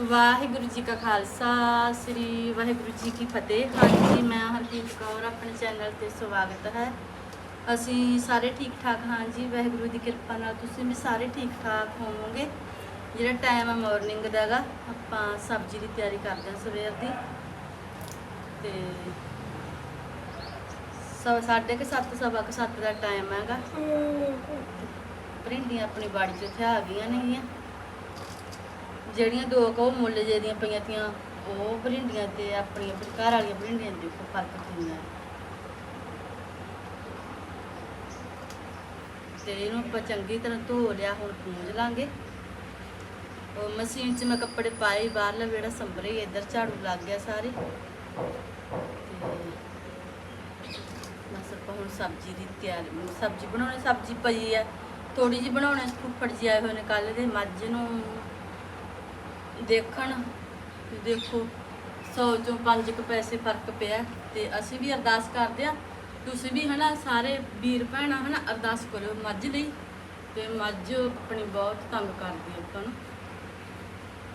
ਵਾਹਿਗੁਰੂ ਜੀ ਕਾ ਖਾਲਸਾ ਸ੍ਰੀ ਵਾਹਿਗੁਰੂ ਜੀ ਕੀ ਫਤਿਹ। ਹਾਂਜੀ ਮੈਂ ਹਰਦੀਪ ਕੌਰ ਆਪਣੇ ਚੈਨਲ ਤੇ ਸਵਾਗਤ ਹੈ। ਅਸੀਂ ਸਾਰੇ ਠੀਕ ਠਾਕ ਹਾਂ ਜੀ ਵਾਹਿਗੁਰੂ ਦੀ ਕਿਰਪਾ ਨਾਲ ਤੁਸੀਂ ਵੀ ਸਾਰੇ ਠੀਕ ਠਾਕ ਹੋਵੋਗੇ। ਜਿਹੜਾ ਟਾਈਮ ਹੈ ਮਾਰਨਿੰਗ ਦਾ ਹੈਗਾ ਆਪਾਂ ਸਬਜ਼ੀ ਦੀ ਤਿਆਰੀ ਕਰਦੇ ਹਾਂ ਸਵੇਰ ਦੀ। ਤੇ ਸਵਾ ਸਾਢੇ ਕੁ ਸੱਤ ਸਵਾ ਕੁ ਸੱਤ ਦਾ ਟਾਈਮ ਹੈਗਾ। ਭਿੰਡੀਆਂ ਆਪਣੀ ਬਾੜੀ 'ਚ ਇੱਥੇ ਆ ਗਈਆਂ ਨੇਗੀਆਂ। ਜਿਹੜੀਆਂ ਦੋ ਕੋ ਮੁੱਲ ਜੇ ਦੀਆਂ ਪਈਆਂ ਤੀਆਂ, ਉਹ ਭਰਿੰਡੀਆਂ ਤੇ ਆਪਣੀਆਂ ਘਰ ਵਾਲੀਆਂ ਭਰਿੰਡੀਆਂ ਦੇ ਦੇਖੋ ਫ਼ਰਕ ਕਿੰਨਾ ਹੈ ਤੇ ਇਹਨੂੰ ਆਪਾਂ ਚੰਗੀ ਤਰ੍ਹਾਂ ਧੋ ਲਿਆ, ਹੁਣ ਪੂੰਝ ਲਾਂਗੇ। ਉਹ ਮਸ਼ੀਨ 'ਚ ਮੈਂ ਕੱਪੜੇ ਪਾਏ ਬਾਹਰਲਾ ਜਿਹੜਾ ਸੰਭਰੇ ਇੱਧਰ ਝਾੜੂ ਲੱਗ ਗਿਆ ਸਾਰੇ। ਤੇ ਬਸ ਆਪਾਂ ਹੁਣ ਸਬਜ਼ੀ ਦੀ ਤਿਆਰੀ, ਸਬਜ਼ੀ ਬਣਾਉਣੀ, ਸਬਜ਼ੀ ਪਈ ਹੈ ਥੋੜੀ ਜਿਹੀ ਬਣਾਉਣੇ ਫੁੱਫੜ ਜੀ ਆਏ ਹੋਏ ਨੇ ਕੱਲ ਦੇ, ਮੱਝ ਨੂੰ ਦੇਖਣ, ਦੇਖੋ 100 ਚੋਂ 5 ਕੁ ਪੈਸੇ ਫ਼ਰਕ ਪਿਆ ਤੇ ਅਸੀਂ ਵੀ ਅਰਦਾਸ ਕਰਦੇ ਆ ਤੁਸੀਂ ਵੀ ਹਨਾ ਸਾਰੇ ਵੀਰ ਭੈਣਾਂ ਹਨਾ ਅਰਦਾਸ ਕਰਿਓ ਮੱਝ ਲਈ ਤੇ ਮੱਝ ਆਪਣੀ ਬਹੁਤ ਤੰਗ ਕਰਦੀ ਆ ਆਪਾਂ ਨੂੰ।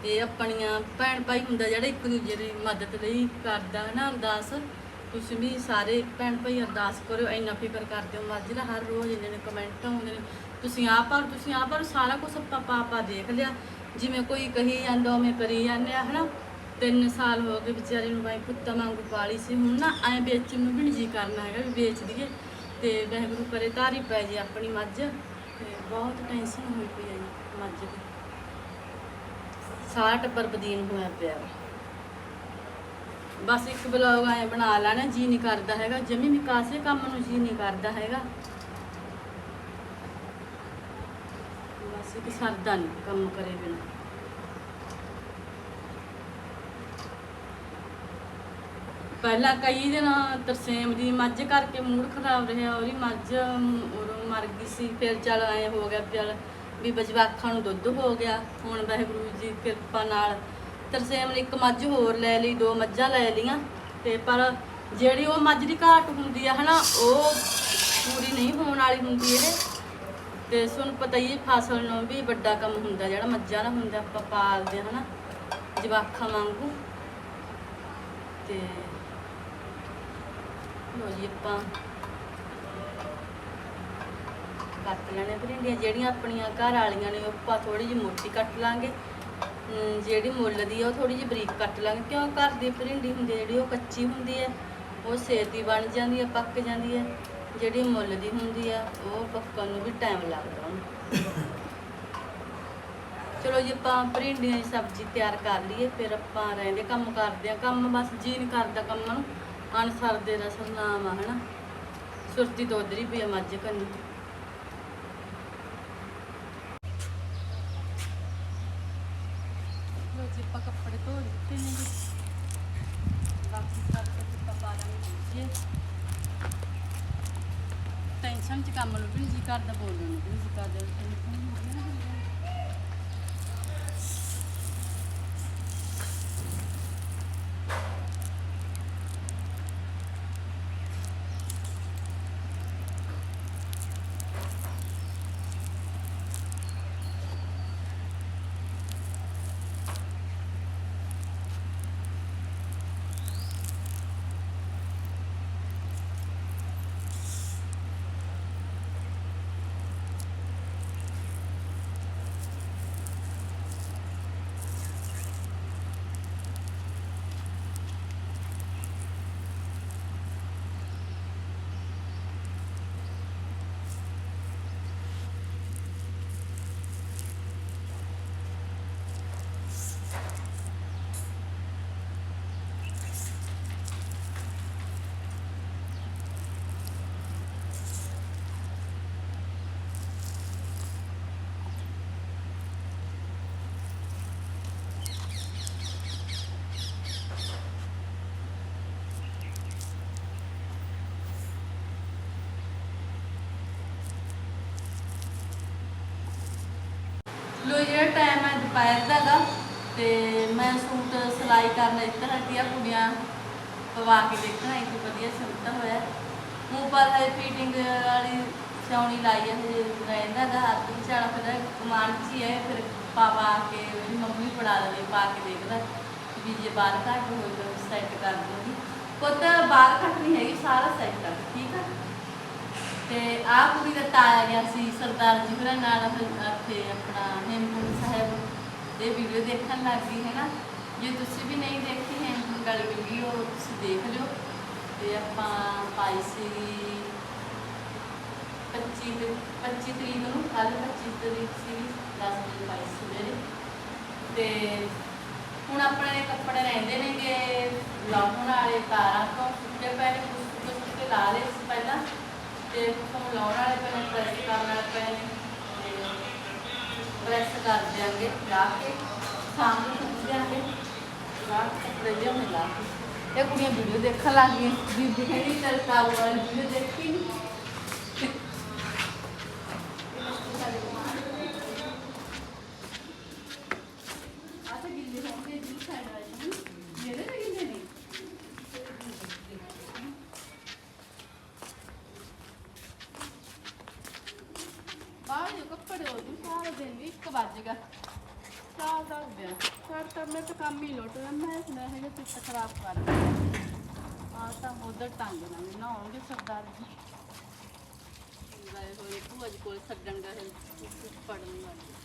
ਤੇ ਆਪਣੀਆਂ ਭੈਣ ਭਾਈ ਹੁੰਦਾ ਜਿਹੜਾ ਇੱਕ ਦੂਜੇ ਦੀ ਮਦਦ ਲਈ ਕਰਦਾ ਹਨਾ ਅਰਦਾਸ। ਤੁਸੀਂ ਵੀ ਸਾਰੇ ਭੈਣ ਭਾਈ ਅਰਦਾਸ ਕਰਿਓ, ਇੰਨਾ ਫਿਕਰ ਕਰਦੇ ਹੋ ਮੱਝ ਦਾ ਹਰ ਰੋਜ਼ ਇੰਨੇ ਨੇ ਕਮੈਂਟ ਆਉਂਦੇ ਨੇ। ਤੁਸੀਂ ਆਪ ਪਰ ਤੁਸੀਂ ਆਪ ਪਰ ਸਾਰਾ ਕੁਝ ਆਪਾਂ ਪਾਪਾ ਦੇਖ ਲਿਆ। ਜਿਵੇਂ ਕੋਈ ਕਹੀ ਜਾਂਦਾ, ਉਵੇਂ ਕਰੀ ਜਾਂਦੇ ਆ, ਹਨਾ? ਤਿੰਨ ਸਾਲ ਹੋ ਗਏ ਵਿਚਾਰੀ ਨੂੰ ਬਾਈ ਕੁੱਤਾ ਵਾਂਗੂ ਪਾਲੀ ਸੀ, ਹੁਣ ਨਾ ਐ ਵੇਚਣ ਨੂੰ ਵੀ ਨੀ ਜੀ ਕਰਨਾ ਹੈਗਾ ਵੀ ਵੇਚ ਦਈਏ। ਤੇ ਵਾਹਿਗੁਰੂ ਕਰੇ ਧਾਰੀ ਪੈ ਜੇ ਆਪਣੀ ਮੱਝ, ਤੇ ਬਹੁਤ ਟੈਨਸ਼ਨ ਹੋਈ ਪਈ ਹੈ ਜੀ ਮੱਝ ਦੀ। ਸਾਰਾ ਟੱਬਰ ਬਦੀਨ ਹੋਇਆ ਪਿਆ ਵਾ। ਬਸ ਇੱਕ ਬਲੌਗ ਐ ਬਣਾ ਲੈਣਾ, ਜੀ ਨਹੀਂ ਕਰਦਾ ਹੈਗਾ, ਜਮੀ ਵੀ ਕਾਸੇ ਕੰਮ ਨੂੰ ਜੀ ਨਹੀਂ ਕਰਦਾ ਹੈਗਾ। ਬਸ ਇੱਕ ਸਰਦਾ ਨਹੀਂ ਕੰਮ ਕਰੇ ਬਿਨਾਂ। ਪਹਿਲਾਂ ਕਈ ਦਿਨ ਤਰਸੇਮ ਦੀ ਮੱਝ ਕਰਕੇ ਮੂਡ ਖਰਾਬ ਰਿਹਾ ਉਹਦੀ ਮੱਝ ਅਮ, ਮਰ ਗਈ ਸੀ ਫਿਰ ਚੱਲ ਐ ਹੋ ਗਿਆ ਚੱਲ ਵੀ ਬਜਵਾਖਾਂ ਨੂੰ ਦੁੱਧ ਹੋ ਗਿਆ। ਹੁਣ ਵਾਹਿਗੁਰੂ ਜੀ ਕਿਰਪਾ ਨਾਲ ਤਰਸੇਮ ਨੇ ਇੱਕ ਮੱਝ ਹੋਰ ਲੈ ਲਈ ਦੋ ਮੱਝਾਂ ਲੈ ਲਈਆਂ। ਤੇ ਪਰ ਜਿਹੜੀ ਉਹ ਮੱਝ ਦੀ ਘਾਟ ਹੁੰਦੀ ਆ ਹਨਾ ਉਹ ਪੂਰੀ ਨਹੀਂ ਹੋਣ ਵਾਲੀ ਹੁੰਦੀ ਇਹ। ਤੇ ਤੁਹਾਨੂੰ ਪਤਾ ਹੀ ਫਸਲ ਨੂੰ ਵੀ ਵੱਡਾ ਕੰਮ ਹੁੰਦਾ, ਜਿਹੜਾ ਮੱਝਾਂ ਦਾ ਹੁੰਦਾ, ਆਪਾਂ ਪਾਲਦੇ ਹਾਂ ਹਨਾ, ਜਵਾਖਾਂ ਵਾਂਗੂ। ਤੇ ਲੋ ਜੀ ਆਪਾਂ ਕੱਟ ਲੈਣੇ ਭਰਿੰਡੀਆਂ ਜਿਹੜੀਆਂ ਆਪਣੀਆਂ ਘਰ ਵਾਲੀਆਂ ਨੇ, ਉਹ ਆਪਾਂ ਥੋੜੀ ਜਿਹੀ ਮੋਟੀ ਕੱਟ ਲਾਂਗੇ। ਜਿਹੜੀ ਮੁੱਲ ਦੀ ਆ, ਉਹ ਥੋੜੀ ਜਿਹੀ ਬਰੀਕ ਕੱਟ ਲਾਂਗੇ, ਕਿਉਂ ਘਰ ਦੀ ਭਰਿੰਡੀ ਹੁੰਦੀ ਹੈ ਜਿਹੜੀ ਉਹ ਕੱਚੀ ਹੁੰਦੀ ਹੈ, ਉਹ ਛੇਤੀ ਬਣ ਜਾਂਦੀ ਹੈ, ਪੱਕ ਜਾਂਦੀ ਹੈ। ਜਿਹੜੀ ਮੁੱਲ ਦੀ ਹੁੰਦੀ ਆ, ਉਹ ਪੱਕਣ ਨੂੰ ਵੀ ਟਾਈਮ ਲੱਗਦਾ ਉਹਨੂੰ। ਚਲੋ ਜੀ, ਆਪਾਂ ਭਰਿੰਡੀਆਂ ਦੀ ਸਬਜ਼ੀ ਤਿਆਰ ਕਰ ਲਈਏ, ਫਿਰ ਆਪਾਂ ਰਹਿੰਦੇ ਕੰਮ ਕਰਦੇ ਆ ਕੰਮ ਬਸ ਜੀ ਨਹੀਂ ਕਰਦਾ ਕੰਮ ਨੂੰ। ਅਨਸਰ ਦੇ ਦਾ ਸਰਨਾਮ ਆ, ਹਨਾ? ਸੁਰਤੀ ਤੋਂ ਵੀ ਮੱਝ ਕੰਨੀ। ਜੀ, ਆਪਾਂ ਕੱਪੜੇ ਧੋ ਦਿੱਤੇ ਨੇ ਜੀ। ਬਾਕੀ ਸਭ ਕੁਝ ਪਾ ਦਾਂਗੇ। ਜੀ ਟੈਨਸ਼ਨ ਚ ਕੰਮ ਲੱਭੀ ਵੀ ਨੀ ਜੀ ਕਰਦਾ ਬੋਲਣ ਨੂੰ ਜੀ ਕਰਦਾ ਟੈਨਸ਼ਨ ਜਿਹੜਾ ਟਾਈਮ ਹੈ ਦੁਪਹਿਰ ਦਾ ਗਾ, ਤੇ ਮੈਂ ਸੂਟ ਸਿਲਾਈ ਕਰਨ ਇੱਧਰ ਹਟੀ ਆ ਕੁੜੀਆਂ ਪਵਾ ਕੇ ਦੇਖਣਾ ਇੱਕ ਵਧੀਆ ਸਿਲਤਾ ਹੋਇਆ। ਮੂੰਹ ਪਰ ਹੈ ਫੀਟਿੰਗ ਵਾਲੀ ਸਿਉਣੀ ਲਾਈ ਹੈ ਹਜੇ ਰਹਿੰਦਾ ਗਾ ਹੱਥ ਵਿਚਾਲਾ ਫਿਰ ਕਮਾਨ ਚ ਹੀ ਹੈ ਫਿਰ ਪਾਵਾ ਕੇ ਉਹਦੀ ਮੰਮੀ ਪੜਾ ਦੇਵੇ ਪਾ ਕੇ ਦੇਖਦਾ ਵੀ ਜੇ ਬਾਹਰ ਘੱਟ ਹੋਵੇ ਤਾਂ ਸੈੱਟ ਕਰ ਦੂੰਗੀ ਪੁੱਤ ਬਾਹਰ ਘੱਟ ਨਹੀਂ ਹੈਗੀ, ਸਾਰਾ ਸੈੱਟ ਕਰ, ਠੀਕ ਹੈ ਤੇ ਆਹ ਕੁੜੀ ਦਾ ਤਾਇਆ ਗਿਆ ਸੀ, ਸਰਦਾਰ ਜੀ ਹੋਰਾਂ ਨਾਲ ਉੱਥੇ ਆਪਣਾ ਹੇਮਕੁੰਟ ਸਾਹਿਬ ਦੇ ਵੀਡੀਓ ਦੇਖਣ ਲੱਗ ਗਈ, ਹੈ ਨਾ? ਜੇ ਤੁਸੀਂ ਵੀ ਨਹੀਂ ਦੇਖੀ ਹੇਮਕੁੰਟ ਵਾਲੀ ਵੀਡੀਓ ਤੁਸੀਂ ਦੇਖ ਲਿਓ। ਤੇ ਆਪਾਂ ਪਾਈ ਸੀ 25 ਤੇ 25 ਤਰੀਕ ਨੂੰ ਕੱਲ 25 ਤਰੀਕ ਸੀ 10 ਵਜੇ ਪਾਈ ਸੀ ਸਵੇਰੇ ਤੇ ਹੁਣ ਆਪਣੇ ਕੱਪੜੇ ਰਹਿੰਦੇ ਨੇਗੇ, ਲਾਉਣ ਵਾਲੇ ਤਾਰਾਂ ਤੋਂ ਸੁੱਕੇ ਪਏ ਨੇ ਕੁਝ ਕੁਝ ਸੁੱਕੇ ਲਾ ਲਏ ਸੀ ਪਹਿਲਾਂ। ਤੇ ਹੁਣ ਲਾਉਣ ਵਾਲੇ ਪਏ ਨੇ ਪ੍ਰੈਸ ਕਰਨ ਵਾਲੇ ਪਏ ਨੇ ਪ੍ਰੈਸ ਕਰ ਦਿਆਂਗੇ, ਲਾ ਕੇ ਸ਼ਾਮ ਨੂੰ ਸੁੱਕ ਦਿਆਂਗੇ ਰਾਤ ਕੱਪੜੇ ਜਿਹਾ ਮਿਲਾ ਇਹ ਕੁੜੀਆਂ ਵੀਡੀਓ ਦੇਖਣ ਲੱਗ ਗਈਆਂ ਬੀਬੀ ਕਹਿੰਦੀ, ਚੱਲ ਕਾਬੂ ਵਾਲੀ ਵੀਡੀਓ ਦੇਖੀ ਨੀ। ਆਹ ਤਾਂ ਗਿੱਲੇ ਹੋਣਗੇ ਜੀ ਸਾਈਡ ਵਾਲੇ ਨੂੰ ਮੇਰੇ ਤਾਂ ਗਿੱਲੇ ਨਹੀਂ ਬਾਹਰ ਜੋ ਕੱਪੜੇ ਹੋ ਜੂ ਸਾਰਾ ਦਿਨ ਵੀ ਇੱਕ ਵੱਜ ਗਿਆ ਚਾਰ ਦਸ ਦਿਨ ਫਿਰ ਤਾਂ ਮੈਂ ਤਾਂ ਕੰਮ ਹੀ ਲੁੱਟ ਗਿਆ ਮੈਂ ਸੁਣਿਆ ਹੈਗਾ ਪਿੱਛ ਖਰਾਬ ਕਰ ਆ ਤਾਂ ਉਧਰ ਟੰਗ ਨਾ ਨਾ ਆਉਣਗੇ ਸਰਦਾਰ ਜੀ। ਗਏ ਹੋਏ ਭੂਆ ਜੀ ਕੋਲ ਛੱਡਣ ਗਏ। ਪੜਨ ਵਾਲੇ ਗਏ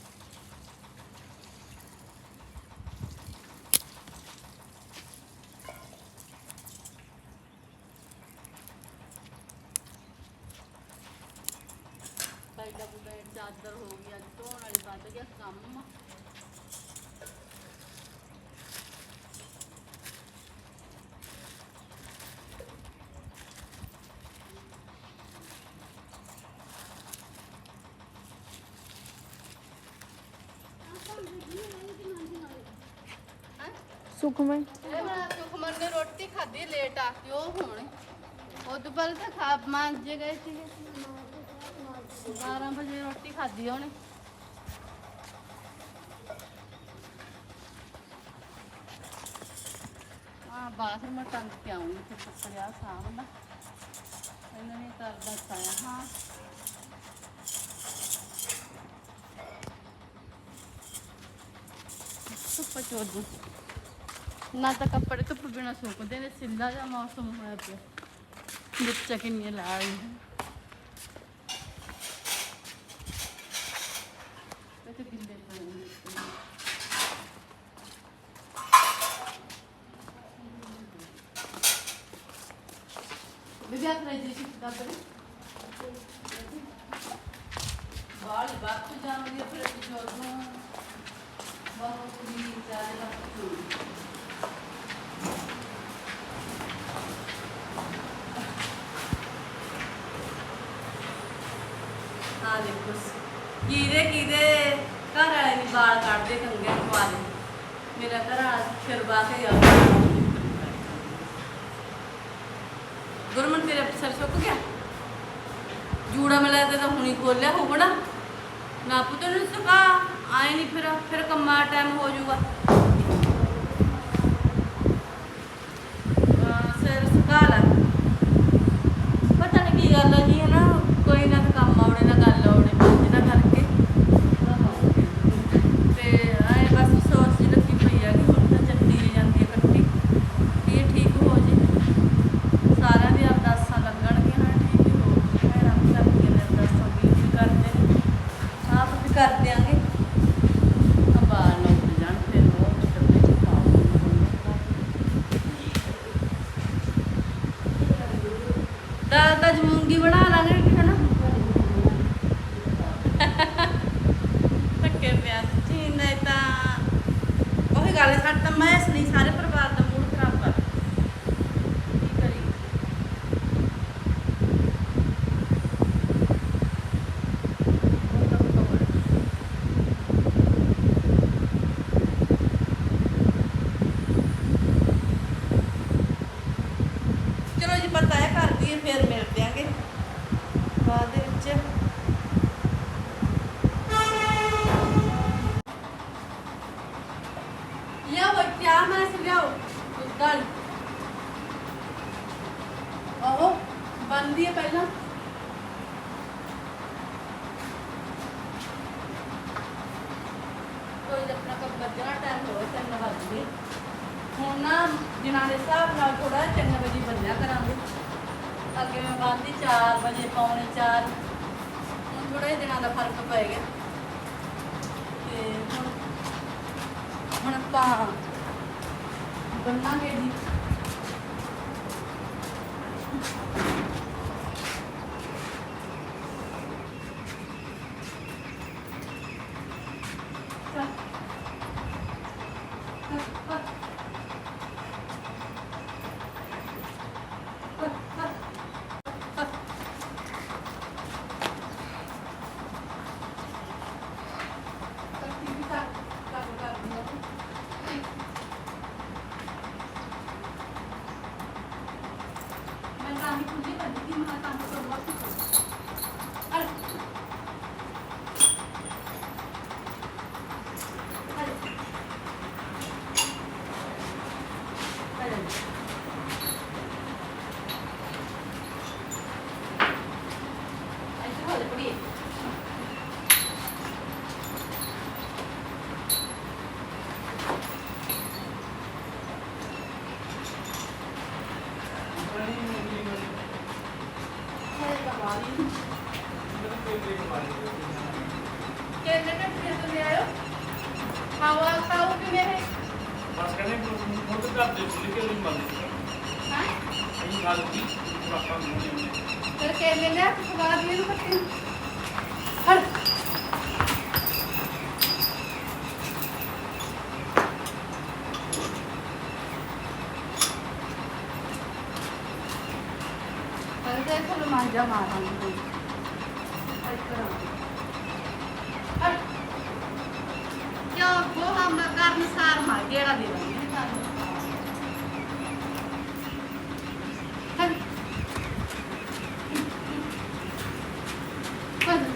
ਬੈਡਾ ਬੁੱਡਾ ਚਾਦਰ ਹੋ ਗਈ ਅੱਜ ਧੋਣ ਵਾਲੀ ਵੱਧ ਗਿਆ ਕੰਮ ਹੈਂ? ਸੁਖਮਨ? ਇਹ ਮੈਂ ਸੁਖਮਨ ਨੇ ਰੋਟੀ ਖਾਧੀ ਲੇਟ ਆ ਕੇ ਉਹ ਹੁਣ ਉਹ ਤੋਂ ਤਾਂ ਖਾ ਮਾਂਜੇ ਗਏ ਸੀਗੇ 12 ਵਜੇ ਰੋਟੀ ਖਾਧੀ ਉਹਨੇ। ਆ ਬਾਥਰੂਮ ਟੰਗ ਕੇ ਆਉਂਗੀ ਤੇ ਕੱਪੜਿਆ ਸਾਹਮਣਾ ਇਹਨਾਂ ਨੇ ਕਰਦਾ ਸਾਇਆ ਹਾਂ। ਧੁੱਪ ਚੋਦੂ ਨਾ ਤਾਂ ਕੱਪੜੇ ਧੁੱਪ ਬਿਨਾ ਸੁੱਕਦੇ ਨੇ ਸਿੱਲਾ ਜਿਹਾ ਮੌਸਮ ਹੋਇਆ ਪਿਆ। ਵਿੱਚ ਕਿੰਨੀ ਲਾ ਤੇ ਗਿੱਲੇ ਬੀਬੀ ਆ ਫਰਿੱਜ ਵਿੱਚ ਕਿੱਦਾਂ ਕਰੀ ਬਾਲ ਬਾਤ ਜਾਣਦੀ ਫਿਰ ਚੋਦੂ ਬਹੁਤ ਹੀ ਜ਼ਿਆਦਾ ਲੱਗਦੀ ਆ ਦੇਖੋ ਕੀਦੇ ਕੀਦੇ ਘਰ ਵਾਲੇ ਦੀ ਵਾਲ ਕੱਢਦੇ ਕੰਗੇ ਵਾਲੇ ਮੇਰਾ ਘਰ ਵਾਲਾ ਫਿਰਵਾ ਕੇ ਆ ਗੁਰਮਨ ਤੇਰਾ ਸਿਰ ਸੁੱਕ ਗਿਆ? ਜੂੜਾ ਮਿਲਾ ਤੇ ਤਾਂ ਹੁਣੀ ਖੋਲਿਆ ਹੋਊਗਾ ਨਾ। ਨਾ ਪੁੱਤ ਨੂੰ ਸੁਕਾ। ਆਏ ਨਹੀਂ ਫਿਰ ਫਿਰ ਕੰਮਾ ਟਾਈਮ ਹੋ ਜਾਊਗਾ ਹਾਂ, ਸਿਰ ਸੁਕਾ ਲੈ ਪਤਾ ਨਹੀਂ ਕੀ ਗੱਲ ਹੈ ਜੀ ਹੈ ਨਾ ਕੋਈ ਨਾ ਤਾਂ ਕੰਮ ਆਉਣੇ ਨਾ ਗੱਲ ਆਉਣੇ ਜਿਹਦਾ ਕਰਕੇ ਤੇ ਆਏ ਬਸ ਸੋਚ ਜਿਹੀ ਲੱਗੀ ਪਈ ਆ ਕਿ ਹੁਣ ਤਾਂ ਚੱਲੀ ਜਾਂਦੀ ਹੈ ਕੱਟੀ ਵੀ ਇਹ ਠੀਕ ਹੋ ਜੇ ਸਾਰਿਆਂ ਦੀ ਅਰਦਾਸਾਂ ਲੱਗਣਗੀਆਂ ਹਾਂ ਠੀਕ ਹੀ ਹੋ ਮੈਂ ਰੱਬ ਕਰਕੇ ਨੇ ਅਰਦਾਸਾਂ ਵੀ ਵੀ ਕਰਦੇ ਨੇ ਆਪ ਵੀ ਕਰ ਦਿਆਂਗੇ ਅਬਾਲ ਨੂੰ ਜਾਣ ਫਿਰ ਉਹ ਡੱਬੇ ਚ ਪਾਓ ਦਾਲ ਤਾਂ ਜਮੂੰਗੀ ਬਣਾ ਲਾਂਗੇ ਕਿ ਹਨਾ ਧੱਕੇ ਪਿਆ ਜੀ, ਨਹੀਂ ਤਾਂ ਉਹੀ ਗੱਲ ਹੈ, ਸਾਡਾ ਤਾਂ ਮੈਸ ਨਹੀਂ, ਸਾਰੇ ਪਰਿਵਾਰ ਦਾ ਮੂਡ ਖਰਾਬ ਕਰ ਕੀ ਕਰੀ ਚਲੋ ਜੀ, ਪਤਾ ਹੈ ਕਰਦੀ ਫਿਰ ਮਿਲ ਦਿਆਂਗੇ। ਬਾਅਦ ਦੇ ਵਿੱਚ ਲਿਆਓ ਬੱਚਾ ਮੈਂ ਲਿਆਓ ਦਾਲ ਆਹੋ ਬੰਦੀ ਹੈ ਪਹਿਲਾਂ ਦਿਨਾਂ ਦੇ ਹਿਸਾਬ ਨਾਲ ਥੋੜਾ 3 ਵਜੇ ਬੰਨਿਆ ਕਰਾਂਗੇ। ਅੱਗੇ ਮੈਂ ਬੰਦੀ 4 ਵਜੇ ਪੌਣੇ 4 ਹੁਣ ਥੋੜੇ ਜਿਹਾ ਦਿਨਾਂ ਦਾ ਫ਼ਰਕ ਪੈ ਗਿਆ। ਤੇ ਹੁਣ ਹੁਣ ਆਪਾਂ ਬੰਨਾਂਗੇ ਜੀ। ที่คุณที่เหมือนที่มาตามกระทรวงว่าคือ ਫਿਰ ਕੇਲੇ ਲਿਆ ਕੇ ਖਵਾ ਦਿਏ ਨੂੰ ਬੱਚੇ ਨੂੰ ਹਟ ਪਰ ਦੇ ਕੋਲ ਮਾਂਜਾ ਮਾਰਾਂਗੇ ਕੋਈ ਹਟ ਕਰਾਂਗੇ ਹਟ ਕਿਉਂ ਉਹ ਹਮ ਕਰਨ ਸਾਰ ਮਾਰ ਗੇੜਾ ਦੇ ਦਾਂਗੇ ਤੁਹਾਨੂੰ ਹਟ ਹਟ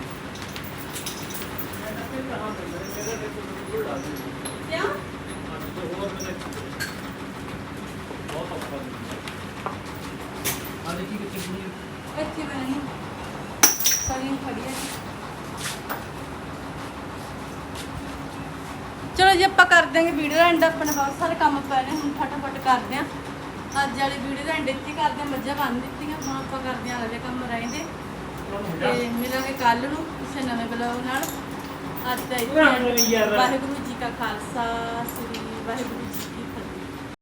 ਕਿਉਂ ਆ ਦੇਖੀ ਕਿੱਥੇ ਪੂਰੀ ਇੱਥੇ ਬਣੀ ਸਰੀਂ ਖੜੀ ਹੈ ਚਲੋ ਜੀ ਆਪਾਂ ਕਰ ਦਿਆਂਗੇ ਵੀਡੀਓ ਦਾ ਐਂਡ ਆਪਣੇ ਬਹੁਤ ਸਾਰੇ ਕੰਮ ਪਏ ਨੇ ਹੁਣ ਫਟਾਫਟ ਕਰਦੇ ਆਂ। ਅੱਜ ਵਾਲੀ ਵੀਡੀਓ ਦਾ ਐਂਡ ਇੱਥੇ ਕਰਦੇ ਆਂ ਮੱਝਾਂ ਬੰਨ ਦਿੱਤੀਆਂ ਹੁਣ ਆਪਾਂ ਕਰਦੇ ਆਂ ਅਗਲੇ ਕੰਮ ਰਹਿੰਦੇ ਤੇ। ਮਿਲਾਂਗੇ ਕੱਲ ਨੂੰ ਕਿਸੇ ਨਵੇਂ ਬਲੌਗ ਨਾਲ। ਅੱਜ ਦਾ ਇੱਥੇ। ਵਾਹਿਗੁਰੂ ਜੀ ਕਾ ਖਾਲਸਾ ਸ੍ਰੀ ਵਾਹਿਗੁਰੂ ਜੀ